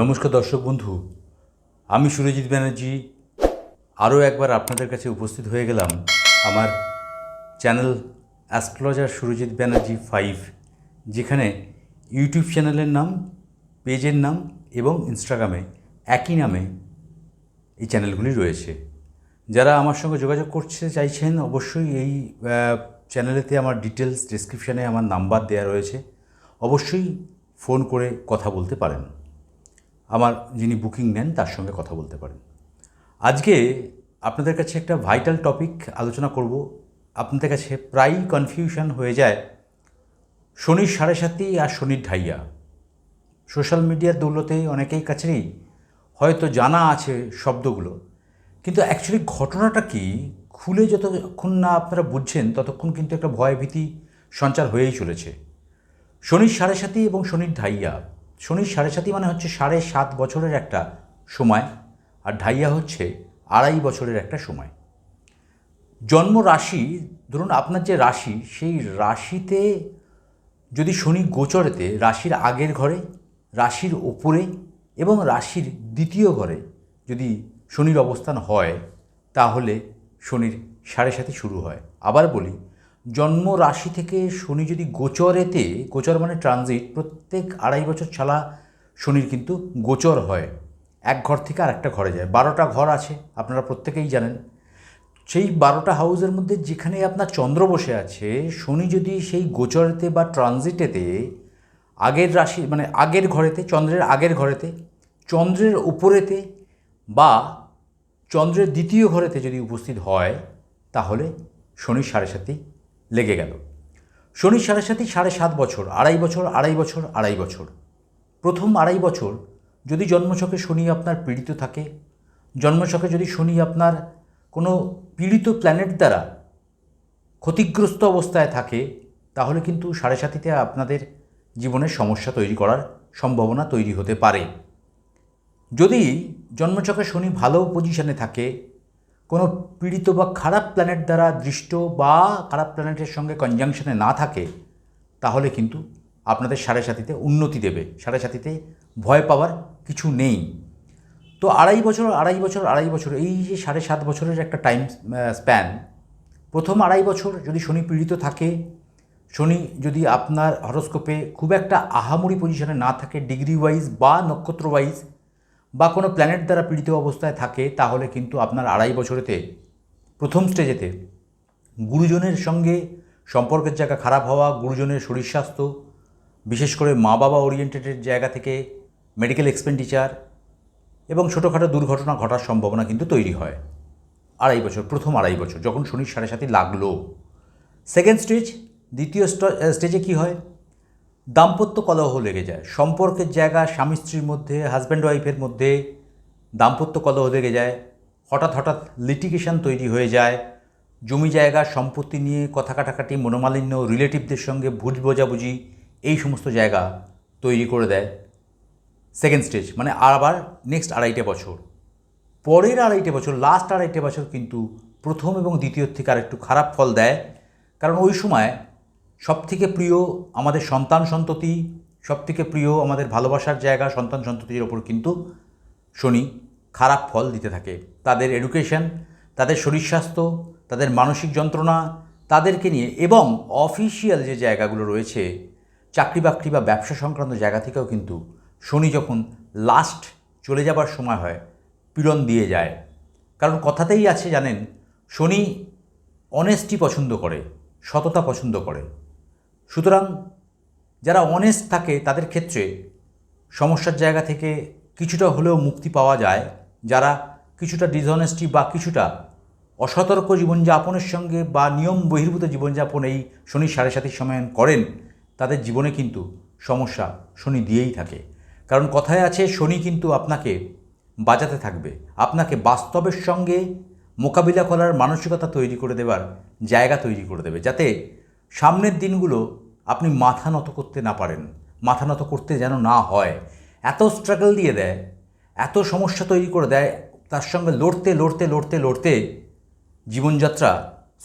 নমস্কার দর্শক বন্ধু, আমি সুরজিৎ ব্যানার্জি। আরও একবার আপনাদের কাছে উপস্থিত হয়ে গেলাম আমার channel astrologer Surajit Banerjee five, যেখানে ইউটিউব চ্যানেলের নাম, পেজের নাম এবং ইনস্টাগ্রামে একই নামে এই চ্যানেলগুলি রয়েছে। যারা আমার সঙ্গে যোগাযোগ করতে চাইছেন, অবশ্যই এই চ্যানেলেতে আমার ডিটেলস ডিসক্রিপশানে আমার নাম্বার দেওয়া রয়েছে। অবশ্যই ফোন করে কথা বলতে পারেন। আমার যিনি বুকিং নেন, তার সঙ্গে কথা বলতে পারেন। আজকে আপনাদের কাছে একটা ভাইটাল টপিক আলোচনা করব। আপনাদের কাছে প্রায়ই কনফিউশন হয়ে যায় শনির সাড়ে সাতি আর শনির ঢাইয়া। সোশ্যাল মিডিয়ার দৌলতে অনেকেই কাছেই হয়তো জানা আছে শব্দগুলো। কিন্তু অ্যাকচুয়ালি ঘটনাটা কি? খুলে যতক্ষণ না আপনারা বুঝছেন, ততক্ষণ কিন্তু একটা ভয় ভীতি সঞ্চার হয়েই চলেছে। শনির সাড়ে সাতি এবং শনির ঢাইয়া। শনির সাড়ে সাতি মানে হচ্ছে সাড়ে সাত বছরের একটা সময়, আর ঢাইয়া হচ্ছে আড়াই বছরের একটা সময়। জন্ম রাশি, ধরুন আপনার যে রাশি, সেই রাশিতে যদি শনি গোচরেতে, রাশির আগের ঘরে, রাশির ওপরে এবং রাশির দ্বিতীয় ঘরে যদি শনির অবস্থান হয়, তাহলে শনির সাড়ে সাথে শুরু হয়। আবার বলি জন্ম রাশি থেকে শনি যদি গোচরেতে, গোচর মানে ট্রানজিট প্রত্যেক আড়াই বছর ছাড়া শনির কিন্তু গোচর হয়। এক ঘর থেকে আরেকটা ঘরে যায়। বারোটা ঘর আছে, আপনারা প্রত্যেকেই জানেন। সেই বারোটা হাউসের মধ্যে যেখানে আপনার চন্দ্র বসে আছে, শনি যদি সেই গোচরেতে বা ট্রানজিটেতে আগের রাশি মানে আগের ঘরেতে, চন্দ্রের আগের ঘরেতে, চন্দ্রের উপরেতে বা চন্দ্রের দ্বিতীয় ঘরেতে যদি উপস্থিত হয়, তাহলে শনির সাড়ে সাথে লেগে গেল। শনির সাড়ে সাথে সাড়ে সাত বছর, আড়াই বছর আড়াই বছর আড়াই বছর। প্রথম আড়াই বছর যদি জন্মছকে শনি আপনার পীড়িত থাকে, জন্মছকে যদি শনি আপনার কোনো পীড়িত প্ল্যানেট দ্বারা ক্ষতিগ্রস্ত অবস্থায় থাকে, তাহলে কিন্তু সাড়ে সাতিতে আপনাদের জীবনের সমস্যা তৈরি করার সম্ভাবনা তৈরি হতে পারে। যদি জন্মছকে শনি ভালো পজিশনে থাকে কোনো পীড়িত বা খারাপ প্ল্যানেট দ্বারা দৃষ্ট বা খারাপ প্ল্যানেটের সঙ্গে কনজাংশনে না থাকে, তাহলে কিন্তু আপনাদের সাড়ে সাতিতে উন্নতি দেবে। সাড়ে সাতিতে ভয় পাওয়ার কিছু নেই। তো আড়াই বছর আড়াই বছর আড়াই বছর, এই যে সাড়ে সাত বছরের একটা টাইম স্প্যান প্রথম আড়াই বছর যদি শনি পীড়িত থাকে, শনি যদি আপনার হরস্কোপে খুব একটা আহামরি পজিশনে না থাকে ডিগ্রি ওয়াইজ বা নক্ষত্র ওয়াইজ বা কোনো প্ল্যানেট দ্বারা পীড়িত অবস্থায় থাকে, তাহলে কিন্তু আপনার আড়াই বছরেতে প্রথম স্টেজেতে গুরুজনের সঙ্গে সম্পর্কের জায়গা খারাপ হওয়া, গুরুজনের শরীর স্বাস্থ্য, বিশেষ করে মা বাবা ওরিয়েন্টেডের জায়গা থেকে মেডিকেল এক্সপেন্ডিচার এবং ছোটোখাটো দুর্ঘটনা ঘটার সম্ভাবনা কিন্তু তৈরি হয়। আড়াই বছর, প্রথম আড়াই বছর, যখন শনির সাড়ে সাথে লাগল। সেকেন্ড স্টেজ দ্বিতীয় স্টেজে কি হয়? দাম্পত্য কলহ লেগে যায়। সম্পর্কের জায়গা, স্বামী স্ত্রীর মধ্যে হাজব্যান্ড ওয়াইফের মধ্যে দাম্পত্য কলহ লেগে যায়। হঠাৎ হঠাৎ লিটিগেশন তৈরি হয়ে যায়। জমি জায়গা, সম্পত্তি নিয়ে কথা কাটাকাটি, মনোমালিন্য রিলেটিভদের সঙ্গে ভুজ বোঝাবুঝি, এই সমস্ত জায়গা তৈরি করে দেয় সেকেন্ড স্টেজ মানে আবার নেক্সট আড়াইটে বছর। পরের আড়াইটে বছর লাস্ট আড়াইটে বছর কিন্তু প্রথম এবং দ্বিতীয় থেকে আর একটু খারাপ ফল দেয়। কারণ ওই সময় সবথেকে প্রিয় আমাদের সন্তান সন্ততি, সবথেকে প্রিয় আমাদের ভালোবাসার জায়গা সন্তান সন্ততির ওপর কিন্তু শনি খারাপ ফল দিতে থাকে। তাদের এডুকেশন তাদের শরীর স্বাস্থ্য, তাদের মানসিক যন্ত্রণা তাদেরকে নিয়ে এবং অফিসিয়াল যে জায়গাগুলো রয়েছে, চাকরি বাকরি বা ব্যবসা সংক্রান্ত জায়গা থেকেও কিন্তু শনি যখন লাস্ট চলে যাবার সময় হয়, পীড়ন দিয়ে যায়। কারণ কথাতেই আছে জানেন, শনি অনেস্টি পছন্দ করে, সততা পছন্দ করে। সুতরাং যারা অনেস্ট থাকে তাদের ক্ষেত্রে সমস্যার জায়গা থেকে কিছুটা হলেও মুক্তি পাওয়া যায়। যারা কিছুটা ডিসঅনেস্টি বা কিছুটা অসতর্ক জীবনযাপনের সঙ্গে বা নিয়ম বহির্ভূত জীবনযাপন এই শনি সাড়ে সাতির সময় করেন, তাদের জীবনে কিন্তু সমস্যা শনি দিয়েই থাকে। কারণ কথায় আছে, শনি কিন্তু আপনাকে বাজাতে থাকবে। আপনাকে বাস্তবের সঙ্গে মোকাবিলা করার মানসিকতা তৈরি করে দেবার জায়গা তৈরি করে দেবে। যাতে সামনের দিনগুলো আপনি মাথা নত করতে না পারেন, মাথা নত করতে যেন না হয়। এত স্ট্রাগল দিয়ে দেয়, এত সমস্যা তৈরি করে দেয়, তার সঙ্গে লড়তে লড়তে লড়তে লড়তে জীবনযাত্রা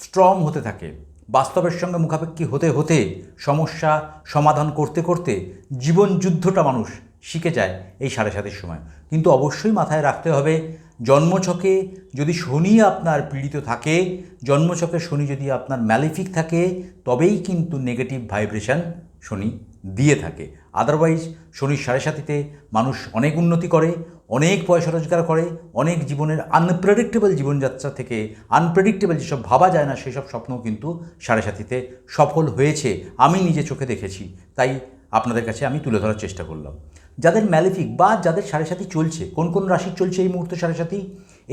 স্ট্রং হতে থাকে। বাস্তবের সঙ্গে মুখাপেক্ষি হতে হতে সমস্যা সমাধান করতে করতে জীবন যুদ্ধটা মানুষ শিখে যায় এই সাড়ে সাতের সময়। কিন্তু অবশ্যই মাথায় রাখতে হবে, জন্মছকে যদি শনি আপনার পীড়িত থাকে, জন্মছকে শনি যদি আপনার ম্যালিফিক থাকে, তবেই কিন্তু নেগেটিভ ভাইব্রেশন শনি দিয়ে থাকে। আদারওয়াইজ শনির সাড়ে সাতিতে মানুষ অনেক উন্নতি করে, অনেক পয়সা রোজগার করে, অনেক জীবনের আনপ্রেডিক্টেবল জীবনযাত্রা থেকে আনপ্রেডিক্টেবল যেসব ভাবা যায় না, সেসব স্বপ্নও কিন্তু সাড়ে সাতিতে সফল হয়েছে। আমি নিজে চোখে দেখেছি, তাই আপনাদের কাছে আমি তুলে ধরার চেষ্টা করলাম। যাদের ম্যালিফিক বা যাদের সাড়ে সাথী চলছে, কোন কোন রাশি চলছে এই মুহূর্তে সাড়ে সাথী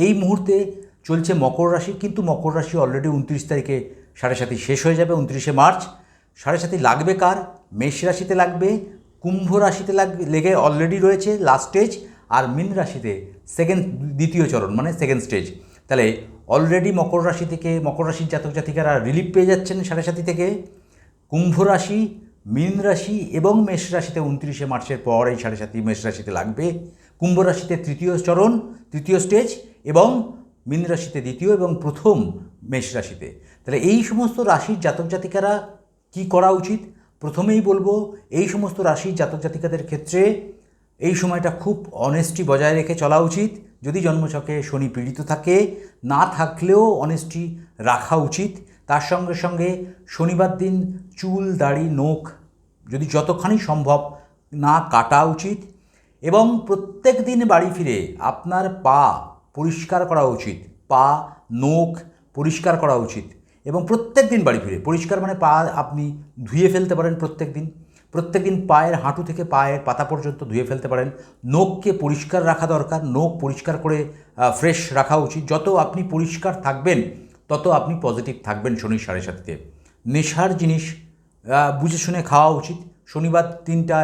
এই মুহূর্তে চলছে মকর রাশি, কিন্তু মকর রাশি অলরেডি উনত্রিশ তারিখে সাড়ে সাথী শেষ হয়ে যাবে, উনত্রিশে মার্চ। সাড়ে সাথী লাগবে কার? মেষ রাশিতে লাগবে, কুম্ভ রাশিতে লাগবে লেগে অলরেডি রয়েছে লাস্ট স্টেজ আর মীন রাশিতে সেকেন্ড দ্বিতীয় চরণ মানে সেকেন্ড স্টেজ তাহলে অলরেডি মকর রাশি থেকে, মকর রাশির জাতক জাতিকারা রিলিফ পেয়ে যাচ্ছেন সাড়ে সাথী থেকে। কুম্ভ রাশি মীন রাশি এবং মেষ রাশিতে উনত্রিশে মার্চের পর এই সাড়ে সাতই মেষ রাশিতে লাগবে। কুম্ভ রাশিতে তৃতীয় চরণ, তৃতীয় স্টেজ এবং মীন রাশিতে দ্বিতীয় এবং প্রথম মেষ রাশিতে। তাহলে এই সমস্ত রাশির জাতক জাতিকারা কি করা উচিত? প্রথমেই বলব, এই সমস্ত রাশির জাতক জাতিকাদের ক্ষেত্রে এই সময়টা খুব অনেস্টি বজায় রেখে চলা উচিত। যদি জন্মছকে শনি পীড়িত থাকে, না থাকলেও অনেস্টি রাখা উচিত। তার সঙ্গে সঙ্গে শনিবার দিন চুল, দাড়ি, নখ যদি যতখানি সম্ভব না কাটা উচিত এবং প্রত্যেক দিন বাড়ি ফিরে আপনার পা পরিষ্কার করা উচিত, পা, নখ পরিষ্কার করা উচিত এবং প্রত্যেক দিন বাড়ি ফিরে। পরিষ্কার মানে পা আপনি ধুয়ে ফেলতে পারেন প্রত্যেক দিন। প্রত্যেক দিন পায়ের হাঁটু থেকে পায়ের পাতা পর্যন্ত ধুয়ে ফেলতে পারেন। নখকে পরিষ্কার রাখা দরকার, নখ পরিষ্কার করে ফ্রেশ রাখা উচিত। যত আপনি পরিষ্কার থাকবেন তত আপনি পজিটিভ থাকবেন শনির সাড়ে সাথে নেশার জিনিস বুঝে শুনে খাওয়া উচিত। শনিবার তিনটা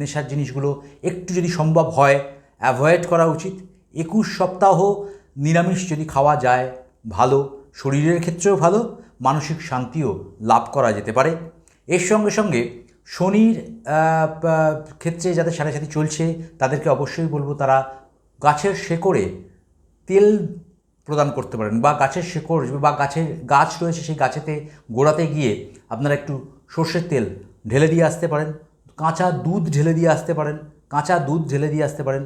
নেশার জিনিসগুলো একটু যদি সম্ভব হয় অ্যাভয়েড করা উচিত। একুশ সপ্তাহ নিরামিষ যদি খাওয়া যায়, ভালো। শরীরের ক্ষেত্রেও ভালো, মানসিক শান্তিও লাভ করা যেতে পারে। এর সঙ্গে সঙ্গে শনির ক্ষেত্রে যাদের সাড়ে সাথে চলছে, তাদেরকে অবশ্যই বলব তারা গাছের শেকড়ে তেল প্রদান করতে পারেন বা গাছের শেকড় বা গাছের গাছ রয়েছে সেই গাছেতে গোড়াতে গিয়ে আপনারা একটু সর্ষের তেল ঢেলে দিয়ে আসতে পারেন, কাঁচা দুধ ঢেলে দিয়ে আসতে পারেন, কাঁচা দুধ ঢেলে দিয়ে আসতে পারেন।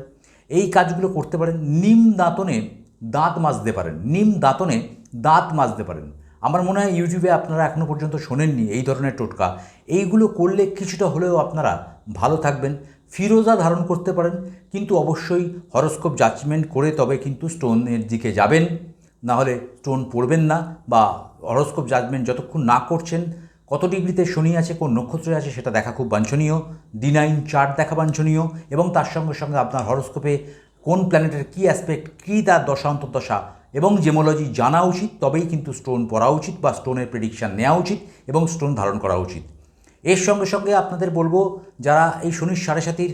এই কাজগুলো করতে পারেন, নিম দাঁতনে দাঁত মাজতে পারেন, নিম দাঁতনে দাঁত মাজতে পারেন। আমার মনে হয় ইউটিউবে আপনারা এখনও পর্যন্ত শোনেননি এই ধরনের টোটকা। এইগুলো করলে কিছুটা হলেও আপনারা ভালো থাকবেন। ফিরোজা ধারণ করতে পারেন, কিন্তু অবশ্যই হরস্কোপ জাজমেন্ট করে তবে কিন্তু স্টোনের দিকে যাবেন। না হলে স্টোন পড়বেন না বা হরস্কোপ জাজমেন্ট যতক্ষণ না করছেন, কত ডিগ্রিতে শনি আছে, কোন নক্ষত্রে আছে সেটা দেখা খুব বাঞ্ছনীয়। ডি নাইন চার্ট দেখা বাঞ্ছনীয় এবং তার সঙ্গে সঙ্গে আপনার হরস্কোপে কোন প্ল্যানেটের কী অ্যাসপেক্ট, কী তার দশা, অন্তর্দশা এবং জেমোলজি জানা উচিত, তবেই কিন্তু স্টোন পড়া উচিত বা স্টোনের প্রেডিকশান নেওয়া উচিত এবং স্টোন ধারণ করা উচিত। এর সঙ্গে সঙ্গে আপনাদের বলব যারা এই শনির সাড়ে সাতির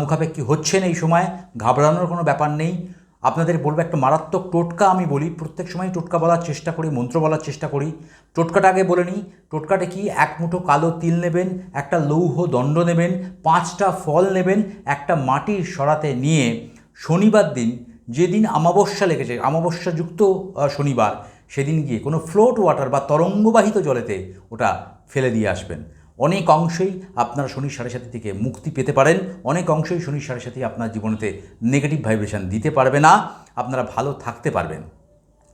মুখাপেক্ষি হচ্ছেন এই সময় ঘাবড়ানোর কোনো ব্যাপার নেই। আপনাদের বলব একটা মারাত্মক টোটকা আমি বলি প্রত্যেক সময় টোটকা বলার চেষ্টা করি মন্ত্র বলার চেষ্টা করি। টোটকাটা আগে বলে নিই টোটকাটা কি? এক মুঠো কালো তিল নেবেন একটা লৌহ দণ্ড নেবেন পাঁচটা ফল নেবেন একটা মাটির সরাতে নিয়ে শনিবার দিন যেদিন আমাবস্যা লেগেছে আমাবস্যাযুক্ত আহ, শনিবার সেদিন গিয়ে কোনো ফ্লোট ওয়াটার বা তরঙ্গবাহিত জলেতে ওটা ফেলে দিয়ে আসবেন। অনেক অংশেই আপনার শনির সাড়ে সাথে থেকে মুক্তি পেতে পারেন। অনেক অংশেই শনির সাড়ে সাথে আপনার জীবনেতে নেগেটিভ ভাইব্রেশন দিতে পারবে না। আপনারা ভালো থাকতে পারবেন।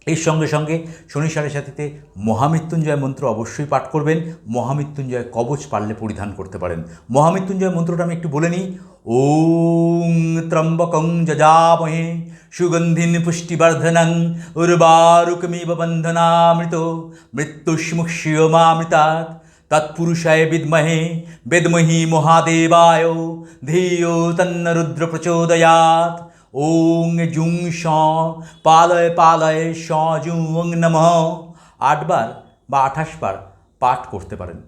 এর সঙ্গে সঙ্গে শনি সাড়ে সাথীতে মহামৃত্যুঞ্জয় মন্ত্র অবশ্যই পাঠ করবেন। মহামৃত্যুঞ্জয় কবচ পারলে পরিধান করতে পারেন। মহামৃত্যুঞ্জয় মন্ত্রটা আমি একটু বলে নিই। ওং ত্রম্বকং যজামহে সুগন্ধিন পুষ্টিবর্ধনং উর্বারুকমিব বন্ধনামৃত মৃত্যুষ্মুষ্যমামৃতাৎ তৎপুরুষায় বিদ্মহে বেদমহি মহাদেবায় ধিয়ো তন্ন রুদ্র প্রচোদয়াৎ ওং জুং স পালয় পালয় স জুং নম আটবার বা আঠাশ বার পাঠ করতে পারেন।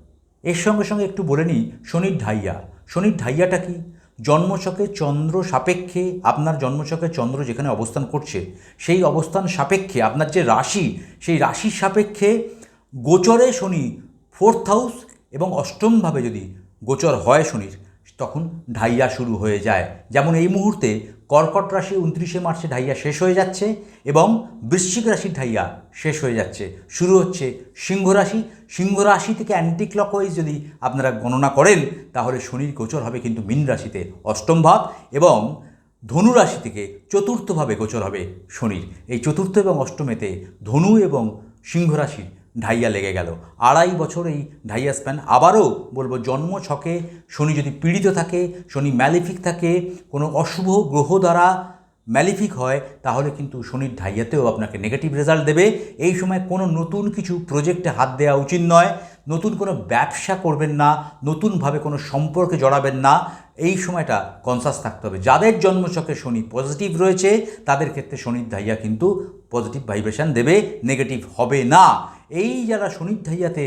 এর সঙ্গে সঙ্গে একটু বলে নিই, শনির ঢাইয়া। শনির ঢাইয়াটা কি? জন্মছকে চন্দ্র সাপেক্ষে, আপনার জন্মছকে চন্দ্র যেখানে অবস্থান করছে, সেই অবস্থান সাপেক্ষে, আপনার যে রাশি, সেই রাশির সাপেক্ষে গোচরে শনি ফোর্থ হাউস এবং অষ্টমভাবে যদি গোচর হয় শনির, তখন ঢাইয়া শুরু হয়ে যায়। যেমন এই মুহূর্তে কর্কট রাশি উনত্রিশে মার্চে ঢাইয়া শেষ হয়ে যাচ্ছে এবং বৃশ্চিক রাশির ঢাইয়া শেষ হয়ে যাচ্ছে। শুরু হচ্ছে সিংহ রাশি। সিংহ রাশি থেকে অ্যান্টি ক্লকওয়াইজ যদি আপনারা গণনা করেন, তাহলে শনির গোচর হবে কিন্তু মীন রাশিতে অষ্টম ভাব এবং ধনু রাশি থেকে চতুর্থভাবে গোচর হবে শনির। এই চতুর্থ এবং অষ্টমেতে ধনু এবং সিংহ রাশির ঢাইয়া লেগে গেল। আড়াই বছর এই ঢাইয়া স্প্যান আবারও বলব জন্ম ছকে শনি যদি পীড়িত থাকে, শনি ম্যালিফিক থাকে, কোনো অশুভ গ্রহ দ্বারা ম্যালিফিক হয়, তাহলে কিন্তু শনির ঢাইয়াতেও আপনাকে নেগেটিভ রেজাল্ট দেবে। এই সময় কোনো নতুন কিছু প্রজেক্টে হাত দেওয়া উচিত নয়। নতুন কোনো ব্যবসা করবেন না, নতুনভাবে কোনো সম্পর্কে জড়াবেন না। এই সময়টা কনসাস থাকতে হবে। যাদের জন্মছকে শনি পজিটিভ রয়েছে, তাদের ক্ষেত্রে শনির ধাইয়া কিন্তু পজিটিভ ভাইব্রেশন দেবে নেগেটিভ হবে না। এই যারা শনির ধাইয়াতে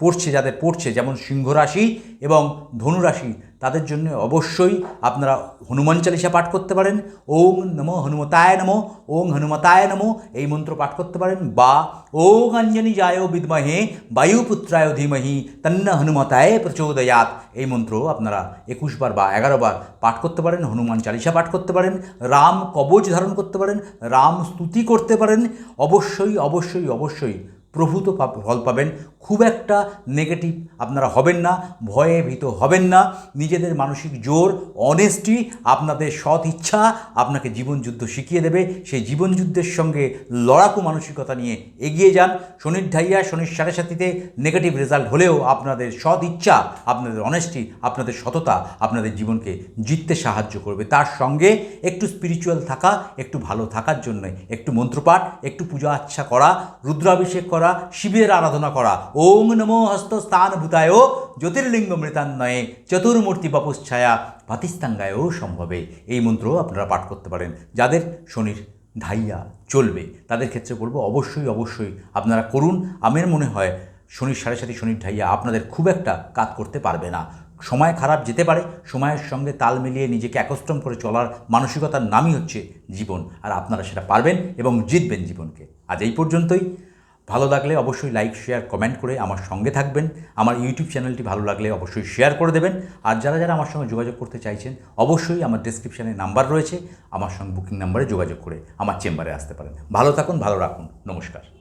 পড়ছে যাদের পড়ছে যেমন সিংহরাশি এবং ধনু রাশি তাদের জন্য অবশ্যই আপনারা হনুমান চালিসা পাঠ করতে পারেন। ওং নমো হনুমতায় নমো, ওং হনুমতায় নমো, এই মন্ত্র পাঠ করতে পারেন। বা ওং অঞ্জনি যায় বিদ্মহে, বায়ুপুত্রায় ধীমহি, তন্ন হনুমতায় প্রচোদয়াত। এই মন্ত্র আপনারা একুশ বার বা এগারো বার পাঠ করতে পারেন, হনুমান চালিসা পাঠ করতে পারেন, রাম কবচ ধারণ করতে পারেন, রাম স্তুতি করতে পারেন। অবশ্যই অবশ্যই অবশ্যই প্রভূত ফল পাবেন। খুব একটা নেগেটিভ আপনারা হবেন না, ভয়ে ভীত হবেন না, নিজেদের মানসিক জোর অনেস্টি আপনাদের সৎ ইচ্ছা আপনাকে জীবনযুদ্ধ শিখিয়ে দেবে, সেই জীবনযুদ্ধের সঙ্গে লড়াকু মানসিকতা নিয়ে এগিয়ে যান। শনির ঢাইয়া, শনির সাড়ে সাথীতে নেগেটিভ রেজাল্ট হলেও আপনাদের সৎ ইচ্ছা, আপনাদের অনেস্টি আপনাদের সততা আপনাদের জীবনকে জিততে সাহায্য করবে। তার সঙ্গে একটু স্পিরিচুয়াল থাকা, একটু ভালো থাকার জন্য একটু মন্ত্রপাঠ, একটু পূজা আচ্ছা করা, রুদ্রাভিষেক করা, শিবের আরাধনা করা ওং নমো হস্তস্থান ভূতায় জ্যোতির্লিঙ্গ মৃতান্নয়ে চতুর্মূর্তি বাপুচ্ছায়া ভাতিস্তাঙ্গায়ও সম্ভবে। এই মন্ত্র আপনারা পাঠ করতে পারেন। যাদের শনির ধাইয়া চলবে, তাদের ক্ষেত্রে বলব অবশ্যই অবশ্যই আপনারা করুন। আমার মনে হয় শনির সাড়ে সাথে শনির ঢাইয়া আপনাদের খুব একটা কাজ করতে পারবে না। সময় খারাপ যেতে পারে, সময়ের সঙ্গে তাল মিলিয়ে নিজেকে একস্ট্রম করে চলার মানসিকতার নামই হচ্ছে জীবন। আর আপনারা সেটা পারবেন এবং জিতবেন জীবনকে। আজ এই পর্যন্তই। ভালো লাগলে অবশ্যই লাইক শেয়ার কমেন্ট করে আমার সঙ্গে থাকবেন। আমার ইউটিউব চ্যানেলটি ভালো লাগলে অবশ্যই শেয়ার করে দেবেন। আর যারা যারা আমার সঙ্গে যোগাযোগ করতে চাইছেন, অবশ্যই আমার ডিসক্রিপশানে নাম্বার রয়েছে। আমার সঙ্গে বুকিং নাম্বারে যোগাযোগ করে আমার চেম্বারে আসতে পারেন। ভালো থাকুন, ভালো রাখুন। নমস্কার।